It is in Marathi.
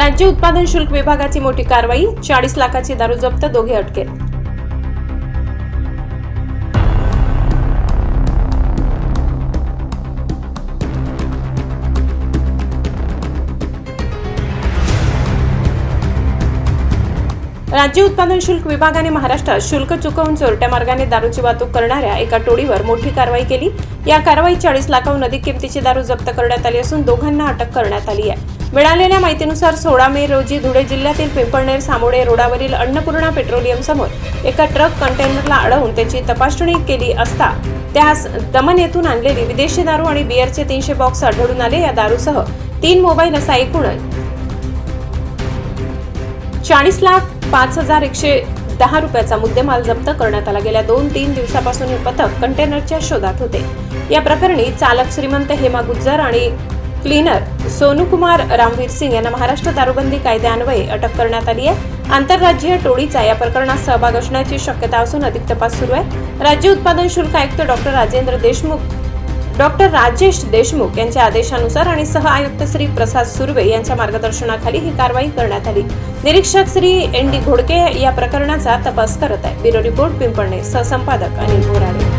राज्य उत्पादन शुल्क विभागाची मोठी कारवाई चाळीस लाखाची दारू जप्त दोघे अटकेत. राज्य उत्पादन शुल्क विभागाने महाराष्ट्रात शुल्क चुकवून चोरट्या मार्गाने दारूची वाहतूक करणाऱ्या एका टोळीवर मोठी कारवाई केली. या कारवाईत चाळीस लाखाहून अधिक किमतीची दारू जप्त करण्यात आली असून दोघांना अटक करण्यात आली आहे. मिळालेल्या माहितीनुसार सोळा मे रोजी धुळे जिल्ह्यातील पिंपळनेर सामोडे रोडावरील अन्नपूर्णा पेट्रोलियम समोर एका ट्रक कंटेनरला अडवून त्याची तपासणी केली असता त्यास दमन येथून आणलेली विदेशी दारू आणि बिअरचे तीनशे बॉक्स आढळून आले. या दारूसह तीन मोबाईल असा एकूण चाळीस लाख पाच हजार एकशे दहा रुपयाचा मुद्देमाल जप्त करण्यात आला. गेल्या दोन तीन दिवसापासून हे पथक कंटेनरच्या शोधात होते. या प्रकरणी चालक श्रीमंत हेमा गुज्जर आणि क्लीनर सोनूकुमार रामवीर सिंग यांना महाराष्ट्र दारूबंदी कायद्यान्वये अटक करण्यात आली आहे. आंतरराज्यीय टोळीचा या प्रकरणात सहभाग असण्याची शक्यता असून अधिक तपास सुरू आहे. राज्य उत्पादन शुल्क आयुक्त डॉक्टर राजेंद्र देशमुख डॉक्टर राजेश देशमुख यांच्या आदेशानुसार आणि सह आयुक्त श्री प्रसाद सुर्वे यांच्या मार्गदर्शनाखाली ही कारवाई करण्यात आली. निरीक्षक श्री एन डी घोडके या प्रकरणाचा तपास करत आहे ब्युरो रिपोर्ट पिंपळणे सहसंपादक अनिल बोराडे.